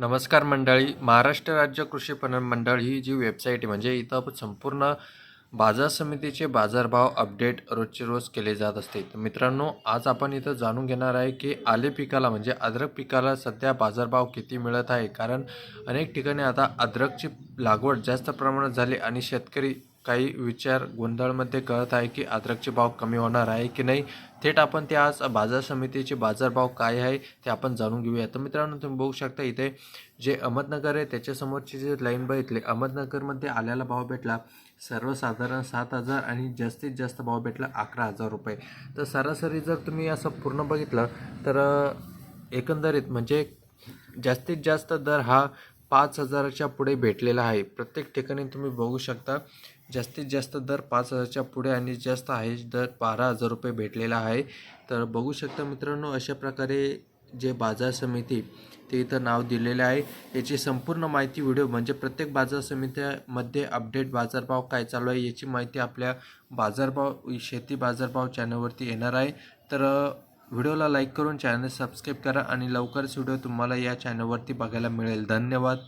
नमस्कार मंडळी. महाराष्ट्र राज्य कृषी पणन मंडळ ही जी वेबसाईट आहे म्हणजे इथं आपण संपूर्ण बाजार समितीचे बाजारभाव अपडेट रोजचे रोज केले जात असते. तर मित्रांनो आज आपण इथं जाणून घेणार आहे की आले पिकाला म्हणजे अद्रक पिकाला सध्या बाजारभाव किती मिळत आहे? कारण अनेक ठिकाणी आता अद्रकची लागवड जास्त प्रमाणात झाली आणि शेतकरी काही विचार गोंधळमध्ये कळत आहे की अद्रकचे भाव कमी होणार आहे की नाही? थेट आपण ते आज बाजार समितीचे बाजारभाव काय आहे ते आपण जाणून घेऊया. तर मित्रांनो तुम्ही बघू शकता इथे जे अहमदनगर आहे त्याच्यासमोरची जे लाईन बघितले अहमदनगरमध्ये आल्याला भाव भेटला सर्वसाधारण सात हजार आणि जास्तीत जास्त भाव भेटला अकरा हजार रुपये. तर सरासरी जर तुम्ही असं पूर्ण बघितलं तर एकंदरीत म्हणजे जास्तीत जास्त दर हा पाच हजाराच्या पुढे भेटलेला आहे. प्रत्येक ठिकाणी तुम्ही बघू शकता जास्तीत जास्त दर पाच हजारच्या पुढे आणि जास्त आहे दर बारा हजार रुपये भेटलेला आहे. तर बघू शकता मित्रांनो अशा प्रकारे जे बाजार समिती ते इथं नाव दिलेले आहे. याची संपूर्ण माहिती व्हिडिओ म्हणजे प्रत्येक बाजार समित्यामध्ये अपडेट बाजारभाव काय चालू आहे याची माहिती आपल्या बाजारभाव शेती बाजारभाव चॅनलवरती येणार आहे. तर व्हिडिओला लाईक करून चॅनल सबस्क्राईब करा आणि लवकरच व्हिडिओ तुम्हाला या चॅनलवरती बघायला मिळेल. धन्यवाद.